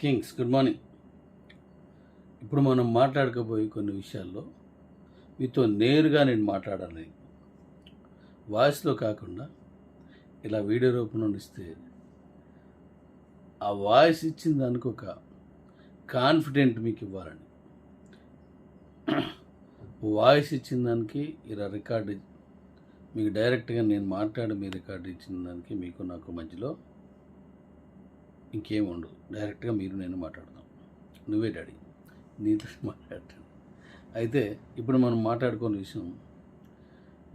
kings good morning. ఇప్పుడు మనం మాట్లాడకపోయే కొన్ని విషయాల్లో మీతో నేరుగా నేను మాట్లాడాలి. వాయిస్లో కాకుండా ఇలా వీడియో రూపంలో ఇస్తే ఆ వాయిస్ ఇచ్చిన దానికి ఒక కాన్ఫిడెంట్ మీకు ఇవ్వాలని. వాయిస్ ఇచ్చిన దానికి ఇలా రికార్డు మీకు డైరెక్ట్గా నేను మాట్లాడి మీ రికార్డు ఇచ్చిన దానికి మీకు నాకు మధ్యలో ఇంకేం ఉండదు. డైరెక్ట్గా మీరు నేను మాట్లాడదాం. నువ్వే డాడీ. నీతో మాట్లాడతాను. అయితే ఇప్పుడు మనం మాట్లాడుకున్న విషయం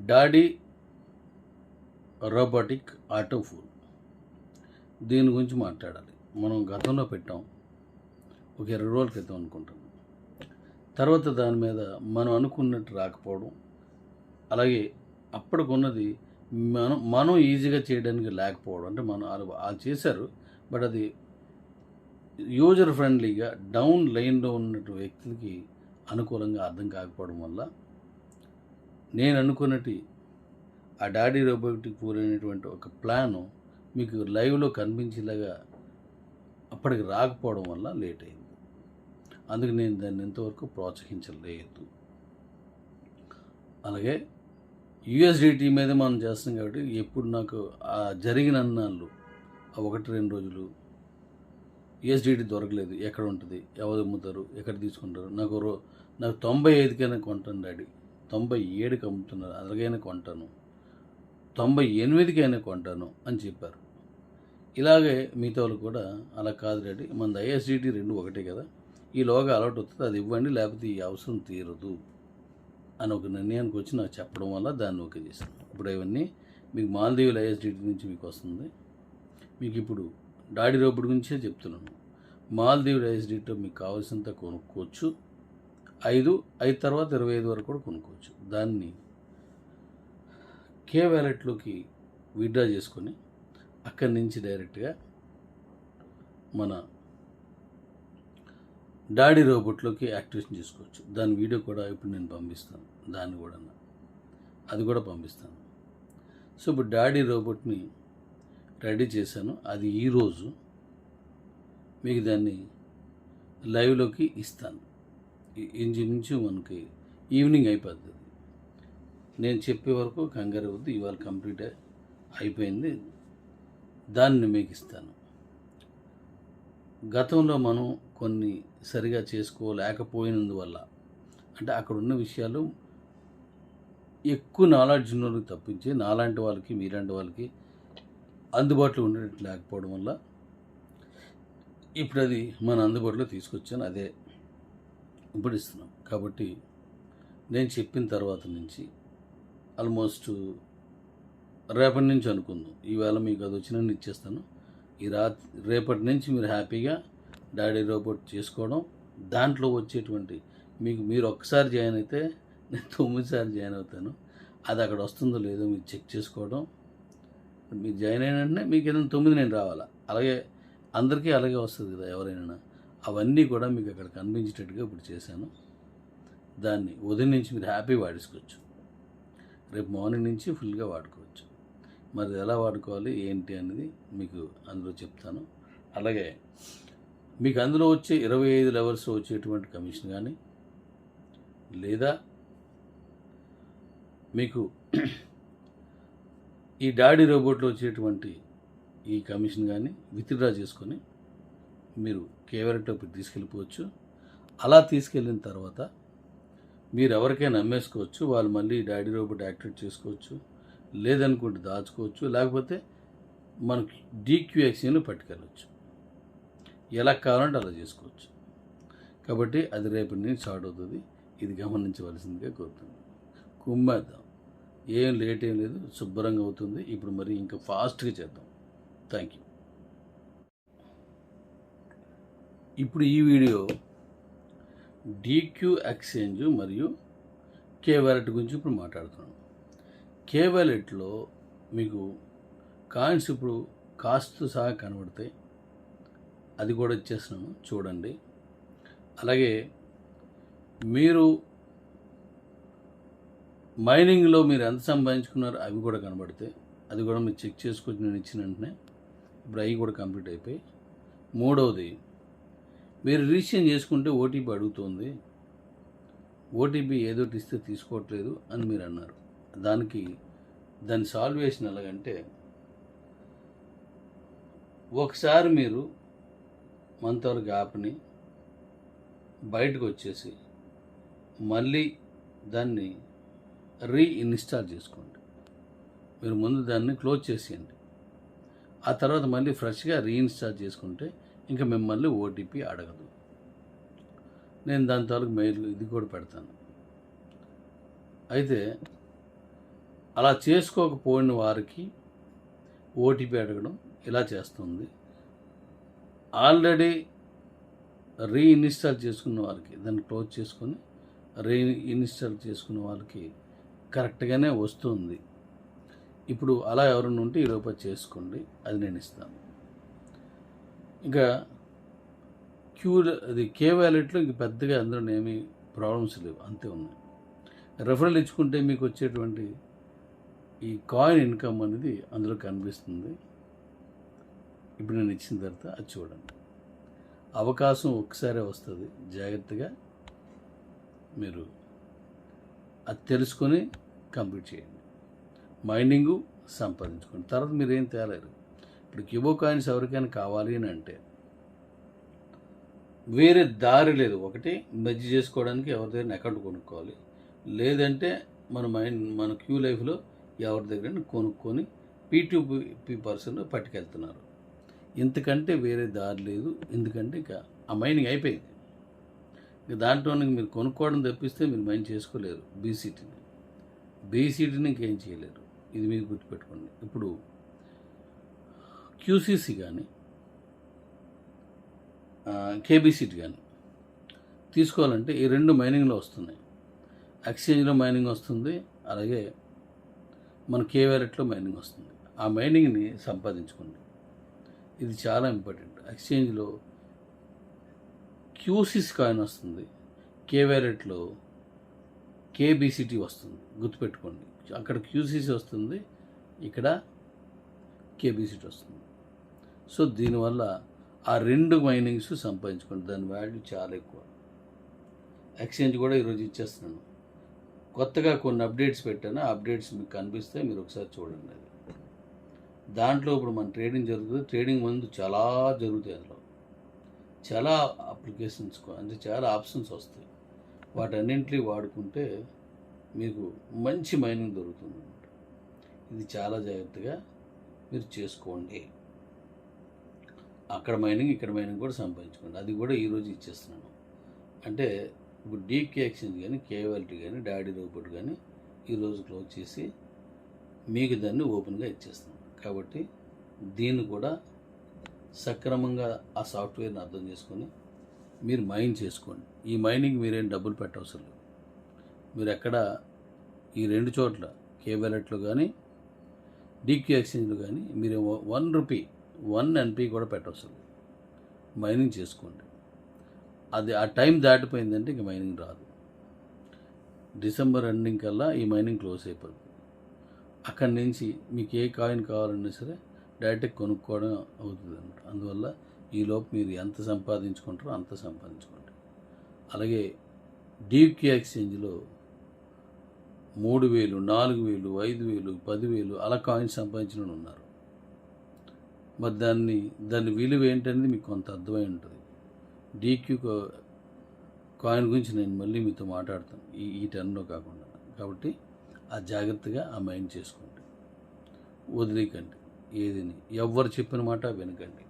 డాడీ రోబోటిక్ ఆటో ఫుల్ దీని గురించి మాట్లాడాలి. మనం గతంలో పెట్టాం. ఒక ఇరవై రోజుల క్రితం అనుకుంటాం. తర్వాత దాని మీద మనం అనుకున్నట్టు రాకపోవడం అలాగే అప్పటికున్నది మనం మనం ఈజీగా చేయడానికి లేకపోవడం అంటే మనం వాళ్ళు వాళ్ళు చేశారు. బట్ అది యూజర్ ఫ్రెండ్లీగా డౌన్ లైన్లో ఉన్నట్టు వ్యక్తులకి అనుకూలంగా అర్థం కాకపోవడం వల్ల నేను అనుకున్నట్టు ఆ డాడీ రోబోటిక్ పూర్ అనేటువంటి ఒక ప్లాను మీకు లైవ్లో కనిపించేలాగా అప్పటికి రాకపోవడం వల్ల లేట్ అయింది. అందుకు నేను దాన్ని ఇంతవరకు ప్రోత్సహించలేదు. అలాగే యుఎస్డిటీ మీద మనం చేస్తాం కాబట్టి ఎప్పుడు నాకు ఆ జరిగిన అన్నాళ్ళు ఒకటి రెండు రోజులు యుఎస్డిటీ దొరకలేదు. ఎక్కడ ఉంటుంది? ఎవరు అమ్ముతారు? ఎక్కడ తీసుకుంటారు? నాకు రో నాకు తొంభై ఐదుకైనా కొంటాను డాడీ. తొంభై ఏడుకి అమ్ముతున్నారు. అలాగైనా కొంటాను. తొంభై ఎనిమిదికైనా కొంటాను అని చెప్పారు. ఇలాగే మిగతా వాళ్ళు కూడా అలా కాదు డాడీ. మన ఐఎస్డిటీ రెండు ఒకటే కదా. ఈలోగా అలవాటు వస్తుంది అది ఇవ్వండి లేకపోతే ఈ అవసరం తీరదు అని ఒక నిర్ణయానికి వచ్చి నాకు చెప్పడం వల్ల దాన్ని ఓకే చేశాను. ఇప్పుడు ఇవన్నీ మీకు మాల్దీవుల ఐఎస్డిటీ నుంచి మీకు వస్తుంది. మీకు ఇప్పుడు డాడీ రోబోట్ గురించే చెప్తున్నాను. మాల్దీవ్ రైస్ ఐఎస్డిటీలో మీకు కావాల్సినంత కొనుక్కోవచ్చు. ఐదు ఐదు తర్వాత ఇరవై ఐదు వరకు కూడా కొనుక్కోవచ్చు. దాన్ని కే వ్యాలెట్లోకి విత్డ్రా చేసుకొని అక్కడి నుంచి డైరెక్ట్గా మన డాడీ రోబోట్లోకి యాక్టివేషన్ చేసుకోవచ్చు. దాని వీడియో కూడా ఇప్పుడు నేను పంపిస్తాను. దాన్ని కూడా అది కూడా పంపిస్తాను. సో ఇప్పుడు డాడీ రోబోట్ని రెడీ చేశాను. అది ఈరోజు మీకు దాన్ని లైవ్లోకి ఇస్తాను. ఇంచుమించు మనకి ఈవినింగ్ అయిపోతుంది నేను చెప్పే వరకు కంగారు వద్దు ఇవాళ కంప్లీట్ అయిపోయింది. దాన్ని మీకు ఇస్తాను. గతంలో మనం కొన్ని సరిగా చేసుకోలేకపోయినందువల్ల అంటే అక్కడ ఉన్న విషయాలు ఎక్కువ నాలెడ్జ్ ఉన్నోళ్ళకి తప్పించి నాలాంటి వాళ్ళకి మీలాంటి వాళ్ళకి అందుబాటులో ఉండేటట్టు లేకపోవడం వల్ల ఇప్పుడు అది మన అందుబాటులో తీసుకొచ్చాను అదే ఇప్పుడు ఇస్తున్నాం కాబట్టి నేను చెప్పిన తర్వాత నుంచి ఆల్మోస్ట్ రేపటి నుంచి అనుకుందాం. ఈవేళ మీకు అది వచ్చిన ఇచ్చేస్తాను. ఈ రాత్రి రేపటి నుంచి మీరు హ్యాపీగా డాడీ రోబోట్ చేసుకోవడం దాంట్లో వచ్చేటువంటి మీకు మీరు ఒక్కసారి జాయిన్ అయితే నేను తొమ్మిది జాయిన్ అవుతాను. అది అక్కడ వస్తుందో లేదో మీరు చెక్ చేసుకోవడం మీరు జాయిన్ అయిన వెంటనే మీకు ఏదైనా తొమ్మిది నేను రావాలా? అలాగే అందరికీ అలాగే వస్తుంది కదా ఎవరైనా. అవన్నీ కూడా మీకు అక్కడ కనిపించేటట్టుగా ఇప్పుడు చేశాను. దాన్ని ఉదయం నుంచి మీరు హ్యాపీ వాడేసుకోవచ్చు. రేపు మార్నింగ్ నుంచి ఫుల్గా వాడుకోవచ్చు. మరి ఎలా వాడుకోవాలి ఏంటి అనేది మీకు అందులో చెప్తాను. అలాగే మీకు అందులో వచ్చే ఇరవై ఐదు లెవెల్స్ వచ్చేటువంటి కమిషన్ కానీ లేదా మీకు ఈ డాడీ రోబోట్లో వచ్చేటువంటి ఈ కమిషన్ కానీ విత్డ్రా చేసుకొని మీరు కేవరెట్ తీసుకెళ్ళిపోవచ్చు. అలా తీసుకెళ్ళిన తర్వాత మీరు ఎవరికైనా అమ్మేసుకోవచ్చు వాళ్ళు మళ్ళీ డాడీ రోబోట్ యాక్టివేట్ చేసుకోవచ్చు లేదనుకుంటే దాచుకోవచ్చు లేకపోతే మనకి డీక్యూ ఎక్స్చేంజ్లో పట్టుకెళ్ళచ్చు. ఎలా కావాలంటే అలా చేసుకోవచ్చు. కాబట్టి అది రేపటి నుంచి స్టార్ట్ అవుతుంది. ఇది గమనించవలసిందిగా కోరుతుంది కుమ్మేద్దాం. ఏం లేట్ ఏం లేదు శుభ్రంగా అవుతుంది. ఇప్పుడు మరి ఇంకా ఫాస్ట్గా చేద్దాం. థ్యాంక్ యూ ఇప్పుడు ఈ వీడియో డీక్యూ ఎక్స్చేంజ్ మరియు కే వ్యాలెట్ గురించి ఇప్పుడు మాట్లాడుతున్నాను కే వ్యాలెట్లో మీకు కాయిన్స్ ఇప్పుడు కాస్త సహా కనబడతాయి. అది కూడా ఇచ్చేస్తున్నాను చూడండి. అలాగే మీరు మైనింగ్లో మీరు ఎంత సంపాదించుకున్నారు అవి కూడా కనబడతాయి. అది కూడా మీరు చెక్ చేసుకొని నేను ఇచ్చిన వెంటనే ఇప్పుడు అవి కూడా కంప్లీట్ అయిపోయి. మూడవది మీరు రిజిస్ట్రేషన్ చేసుకుంటే ఓటీపీ అడుగుతుంది. ఓటీపీ ఏదో ఇస్తే తీసుకోవట్లేదు అని మీరు అన్నారు. దానికి దాని సాల్వేషన్ ఎలాగంటే ఒకసారి మీరు మంతవరకు యాప్ని బయటకు వచ్చేసి మళ్ళీ దాన్ని రీఇన్స్టాల్ చేసుకోండి. మీరు ముందు దాన్ని క్లోజ్ చేసేయండి. ఆ తర్వాత మళ్ళీ ఫ్రెష్గా రీఇన్స్టాల్ చేసుకుంటే ఇంకా మిమ్మల్ని ఓటీపీ అడగదు. నేను దాని తాలూకు మెయిల్ ఇది కూడా పెడతాను. అయితే అలా చేసుకోకపోయిన వారికి ఓటీపీ అడగడం ఇలా చేస్తుంది. ఆల్రెడీ రీఇన్స్టాల్ చేసుకున్న వారికి దాన్ని క్లోజ్ చేసుకొని రీఇన్స్టాల్ చేసుకున్న వాళ్ళకి కరెక్ట్గానే వస్తుంది. ఇప్పుడు అలా ఎవరైనా ఉంటే ఈలోపు చేసుకోండి. అది నేను ఇస్తాను. ఇంకా క్యూ అది కే వ్యాలెట్లో ఇంక పెద్దగా అందులో ఏమీ ప్రాబ్లమ్స్ లేవు. అంతే ఉన్నాయి. రెఫరల్ ఇచ్చుకుంటే మీకు వచ్చేటువంటి ఈ కాయిన్ ఇన్కమ్ అనేది అందులో కనిపిస్తుంది. ఇప్పుడు నేను ఇచ్చిన తర్వాత అది చూడండి. అవకాశం ఒకసారే వస్తుంది. జాగ్రత్తగా మీరు అది తెలుసుకొని కంప్లీట్ చేయండి. మైండింగు సంపాదించుకోండి. తర్వాత మీరు ఏం తేలేరు? ఇప్పుడు కిబో కాయిన్స్ ఎవరికైనా కావాలి అని అంటే వేరే దారి లేదు. ఒకటి మెజ్జి చేసుకోవడానికి ఎవరి దగ్గర అకౌంట్ కొనుక్కోవాలి. లేదంటే మన మైండ్ మన క్యూ లైఫ్లో ఎవరి దగ్గర కొనుక్కొని పీ పర్సన్ పట్టుకెళ్తున్నారు. ఇంతకంటే వేరే దారి లేదు. ఎందుకంటే ఇక ఆ మైనింగ్ అయిపోయింది. ఇక దాంట్లో మీరు కొనుక్కోవడం తప్పిస్తే మీరు మైండ్ చేసుకోలేరు. బీసీటీని బీసీటీని ఇంకేం చేయలేరు. ఇది మీరు గుర్తుపెట్టుకోండి. ఇప్పుడు క్యూసీసీ కానీ కేబీసీటీ కానీ తీసుకోవాలంటే ఈ రెండు మైనింగ్లో వస్తున్నాయి. ఎక్స్చేంజ్లో మైనింగ్ వస్తుంది అలాగే మన కే వ్యాలెట్లో మైనింగ్ వస్తుంది. ఆ మైనింగ్ని సంపాదించుకోండి. ఇది చాలా ఇంపార్టెంట్. ఎక్స్చేంజ్లో క్యూసిస్ కాయిన్ వస్తుంది కే వ్యాలెట్లో కేబీసీటీ వస్తుంది. గుర్తుపెట్టుకోండి. అక్కడ క్యూసీసీ వస్తుంది ఇక్కడ కేబీసీటీ వస్తుంది. సో దీనివల్ల ఆ రెండు మైనింగ్స్ సంపాదించుకోండి. దాని వాల్యూ చాలా ఎక్కువ. ఎక్స్చేంజ్ కూడా ఈరోజు ఇచ్చేస్తున్నాను. కొత్తగా కొన్ని అప్డేట్స్ పెట్టాను. ఆ అప్డేట్స్ మీకు కనిపిస్తే మీరు ఒకసారి చూడండి అది. దాంట్లో ఇప్పుడు మన ట్రేడింగ్ జరుగుతుంది. ట్రేడింగ్ ముందు చాలా జరుగుతాయి అందులో. చాలా అప్లికేషన్స్ అంటే చాలా ఆప్షన్స్ వస్తాయి. వాటన్నింటినీ వాడుకుంటే మీకు మంచి మైనింగ్ దొరుకుతుంది ఇది చాలా జాగ్రత్తగా మీరు చేసుకోండి. అక్కడ మైనింగ్ ఇక్కడ మైనింగ్ కూడా సంపాదించుకోండి. అది కూడా ఈరోజు ఇచ్చేస్తున్నాను. అంటే ఇప్పుడు డీకే ఎక్స్చేంజ్ కానీ కేవల్టీ కానీ డాడీ రోబోట్ కానీ ఈరోజు క్లోజ్ చేసి మీకు దాన్ని ఓపెన్గా ఇచ్చేస్తున్నాను. కాబట్టి దీన్ని కూడా సక్రమంగా ఆ సాఫ్ట్వేర్ని అర్థం చేసుకొని మీరు మైన్ చేసుకోండి. ఈ మైనింగ్ మీరేం డబ్బులు పెట్టవసరం లేదు. మీరు ఎక్కడ ఈ రెండు చోట్ల కేబెలెట్లు కానీ డీక్యూ ఎక్స్చేంజ్లో కానీ మీరు వన్ రూపీ వన్ ఎన్పీ కూడా పెట్టవసరం. మైనింగ్ చేసుకోండి. అది ఆ టైం దాటిపోయిందంటే ఇంక మైనింగ్ రాదు. డిసెంబర్ ఎండింగ్ కల్లా ఈ మైనింగ్ క్లోజ్ అయిపోతుంది అక్కడి నుంచి మీకు ఏ కాయిన్ కావాలన్నా సరే డైరెక్ట్గా కొనుక్కోవడం అవుతుంది అనమాట అందువల్ల ఈలోపు మీరు ఎంత సంపాదించుకుంటారో అంత సంపాదించుకోండి. అలాగే డీక్యూ ఎక్స్చేంజ్లో మూడు వేలు నాలుగు వేలు ఐదు వేలు పదివేలు అలా కాయిన్స్ సంపాదించిన ఉన్నారు. మరి దాన్ని దాని విలువ ఏంటనేది మీకు కొంత అర్థమై ఉంటుంది. డీక్యూ కాయిన్ గురించి నేను మళ్ళీ మీతో మాట్లాడతాను. ఈ ఈ టర్న్లో కాకుండా. కాబట్టి ఆ జాగ్రత్తగా ఆ మైండ్ చేసుకోండి. వదిలేకండి ఏదిని. ఎవరు చెప్పిన మాట వినకండి.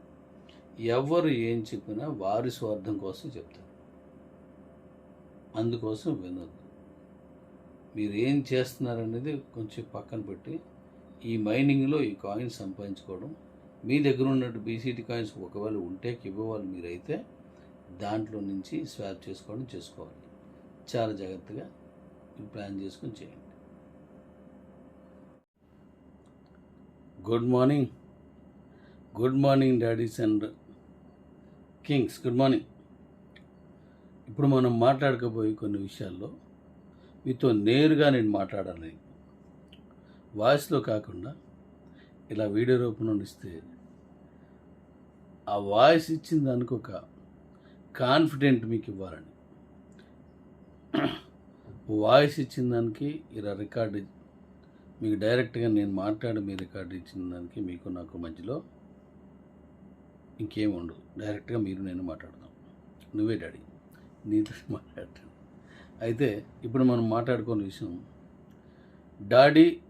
ఎవరు ఏం చెప్పినా వారి స్వార్థం కోసం చెప్తారు. అందుకోసం వినొద్దు. మీరు ఏం చేస్తున్నారనేది కొంచెం పక్కన పెట్టి ఈ మైనింగ్లో ఈ కాయిన్స్ సంపాదించుకోవడం మీ దగ్గర ఉన్నట్టు బీసీటీ కాయిన్స్ ఒకవేళ ఉంటే ఇవ్వవాలి మీరైతే దాంట్లో నుంచి స్వాప్ చేసుకోవడం చేసుకోవాలి. చాలా జాగ్రత్తగా ప్లాన్ చేసుకొని చేయండి. Good morning. Good morning daddies and kings. Good morning. ఇప్పుడు మనం మాట్లాడకపోయే కొన్ని విషయాల్లో మీతో నేరుగా నేను మాట్లాడాలి. వాయిస్లో కాకుండా ఇలా వీడియో రూపంలో ఇస్తే ఆ వాయిస్ ఇచ్చిన దానికి ఒక కాన్ఫిడెంట్ మీకు ఇవ్వాలని. వాయిస్ ఇచ్చిన దానికి ఇలా రికార్డు మీకు డైరెక్ట్గా నేను మాట్లాడి మీ రికార్డు ఇచ్చిన దానికి మీకు నాకు మధ్యలో ఇంకేం ఉండదు. డైరెక్ట్గా మీరు నేను మాట్లాడదాం. నువ్వే డాడీ. నీతో మాట్లాడతాను అయితే ఇప్పుడు మనం మాట్లాడుకున్న విషయం డాడీ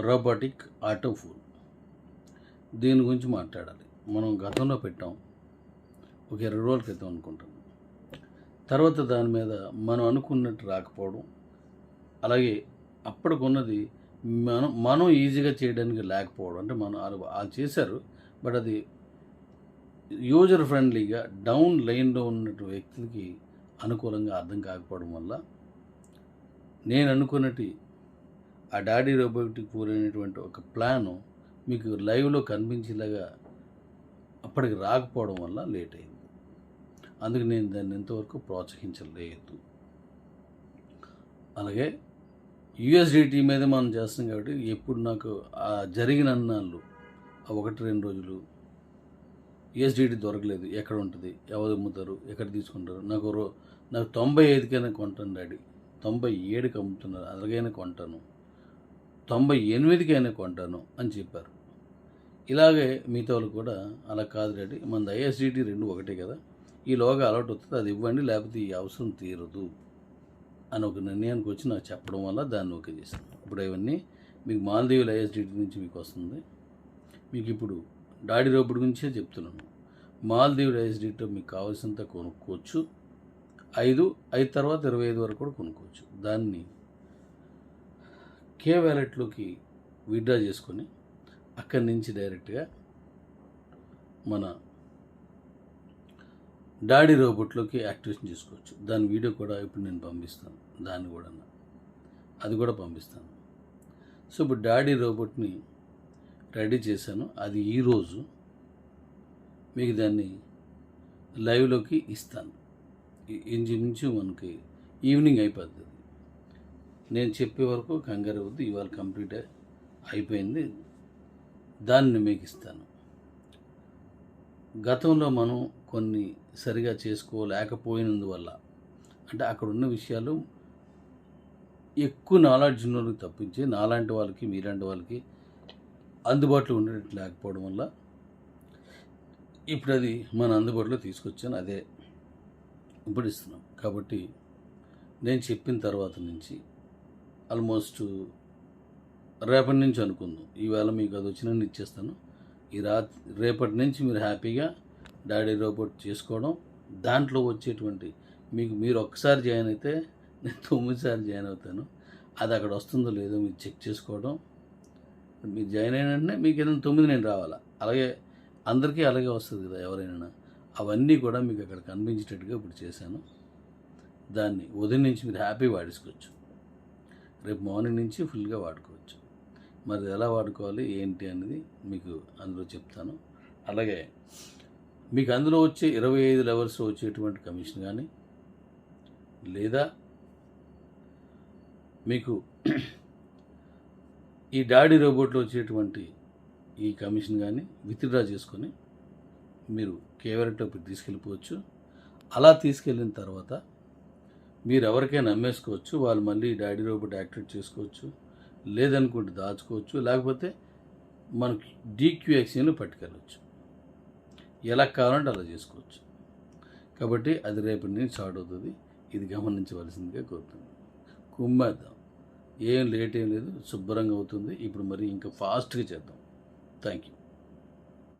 రోబోటిక్ ఆటో ఫోన్. దీని గురించి మాట్లాడాలి. మనం గతంలో పెట్టాం. ఒక ఇరవై రోజుల క్రితం అనుకుంటాం. తర్వాత దాని మీద మనం అనుకున్నట్టు రాకపోవడం అలాగే అప్పటికున్నది మనం మనం ఈజీగా చేయడానికి లేకపోవడం అంటే మనం వాళ్ళు చేశారు. బట్ అది యూజర్ ఫ్రెండ్లీగా డౌన్ లైన్లో ఉన్నటువంటి వ్యక్తులకి అనుకూలంగా అర్థం కాకపోవడం వల్ల నేను అనుకున్నట్టు ఆ డాడీ రోబోటిక్ పూర్ అనేటువంటి ఒక ప్లాను మీకు లైవ్లో కనిపించేలాగా అప్పటికి రాకపోవడం వల్ల లేట్ అయింది. అందుకు నేను దాన్ని ఎంతవరకు ప్రోత్సహించలేదు. అలాగే యుఎస్డిటీ మీద మనం చేస్తాం కాబట్టి ఎప్పుడు నాకు ఆ జరిగిన అన్నాళ్ళు ఒకటి రెండు రోజులు యుఎస్డిటీ దొరకలేదు. ఎక్కడ ఉంటుంది? ఎవరు అమ్ముతారు? ఎక్కడ తీసుకుంటారు? నాకు రో నాకు తొంభై ఐదుకైనా కొంటాను డాడీ. తొంభై ఏడుకి అమ్ముతున్నారు. అలాగైనా కొంటాను. తొంభై ఎనిమిదికైనా కొంటాను అని చెప్పారు. ఇలాగే మిగతా వాళ్ళు కూడా అలా కాదు డాడీ. మన ఐఎస్డిటీ రెండు ఒకటే కదా. ఈలోగా అలవాటు వస్తుంది. అది ఇవ్వండి లేకపోతే ఈ అవసరం తీరదు అని ఒక నిర్ణయానికి వచ్చి నాకు చెప్పడం వల్ల దాన్ని ఓకే చేశాను. ఇప్పుడు ఇవన్నీ మీకు మాల్దీవుల ఐఎస్డిటీ నుంచి మీకు వస్తుంది. మీకు ఇప్పుడు డాడీ రోబోట్ గురించే చెప్తున్నాను. మాల్దీవుల ఐఎస్డిటీలో మీకు కావాల్సినంత కొనుక్కోవచ్చు. ఐదు ఐదు తర్వాత ఇరవై ఐదు వరకు కూడా కొనుక్కోవచ్చు. దాన్ని కే వ్యాలెట్లోకి విత్డ్రా చేసుకొని అక్కడి నుంచి డైరెక్ట్గా మన డాడీ రోబోట్లోకి యాక్టివేషన్ చేసుకోవచ్చు. దాని వీడియో కూడా ఇప్పుడు నేను పంపిస్తాను. దాన్ని కూడా అది కూడా పంపిస్తాను. సో ఇప్పుడు డాడీ రోబోట్ని రెడీ చేశాను. అది ఈరోజు మీకు దాన్ని లైవ్లోకి ఇస్తాను. ఇంచుమించు మనకి ఈవినింగ్ అయిపోతుంది నేను చెప్పే వరకు కంగారు అవుద్ది ఇవాళ కంప్లీట్ అయిపోయింది. దాన్ని మీకు ఇస్తాను. గతంలో మనం కొన్ని సరిగా చేసుకోలేకపోయినందువల్ల అంటే అక్కడ ఉన్న విషయాలు ఎక్కువ నాలెడ్జ్ ఉన్నోళ్ళకి తప్పించి నాలాంటి వాళ్ళకి మీలాంటి వాళ్ళకి అందుబాటులో ఉండేటట్టు లేకపోవడం వల్ల ఇప్పుడు అది మన అందుబాటులో తీసుకొచ్చాను అదే ఇప్పుడు ఇస్తున్నాం కాబట్టి నేను చెప్పిన తర్వాత నుంచి ఆల్మోస్ట్ రేపటి నుంచి అనుకుందాం. ఈవేళ మీకు అది వచ్చిన ఇచ్చేస్తాను. ఈ రాత్రి రేపటి నుంచి మీరు హ్యాపీగా డాడీ రోబోట్ చేసుకోవడం దాంట్లో వచ్చేటువంటి మీకు మీరు ఒక్కసారి జాయిన్ అయితే నేను తొమ్మిదిసార్లు జాయిన్ అవుతాను. అది అక్కడ వస్తుందో లేదో మీరు చెక్ చేసుకోవడం మీరు జాయిన్ అయిన వెంటనే మీకు ఏదైనా తొమ్మిది నేను రావాలా? అలాగే అందరికీ అలాగే వస్తుంది కదా ఎవరైనా. అవన్నీ కూడా మీకు అక్కడ కనిపించేటట్టుగా ఇప్పుడు చేశాను. దాన్ని ఉదయం నుంచి మీరు హ్యాపీ వాడేసుకోవచ్చు. రేపు మార్నింగ్ నుంచి ఫుల్గా వాడుకోవచ్చు. మరి ఎలా వాడుకోవాలి ఏంటి అనేది మీకు అందులో చెప్తాను. అలాగే మీకు అందులో వచ్చే ఇరవై ఐదు లెవెల్స్ వచ్చేటువంటి కమిషన్ కానీ లేదా మీకు ఈ డాడీ రోబోట్లో వచ్చేటువంటి ఈ కమిషన్ కానీ విత్డ్రా చేసుకొని మీరు కేవరెట్లోకి తీసుకెళ్ళిపోవచ్చు. అలా తీసుకెళ్ళిన తర్వాత మీరు ఎవరికైనా అమ్మేసుకోవచ్చు. వాళ్ళు మళ్ళీ డాడీ రోబోట్ యాక్టివేట్ చేసుకోవచ్చు. లేదనుకుంటే దాచుకోవచ్చు. లేకపోతే మనకి డీక్యూఎక్సీని పట్టుకెళ్ళవచ్చు ఎలా కావాలంటే అలా చేసుకోవచ్చు. కాబట్టి అది రేపటి నుంచి స్టార్ట్ అవుతుంది. ఇది గమనించవలసిందిగా కోరుతున్నాను. కుమ్మేద్దాం. ఏం లేట్ ఏం లేదు శుభ్రంగా అవుతుంది. ఇప్పుడు మరి ఇంకా ఫాస్ట్గా చేద్దాం. Thank you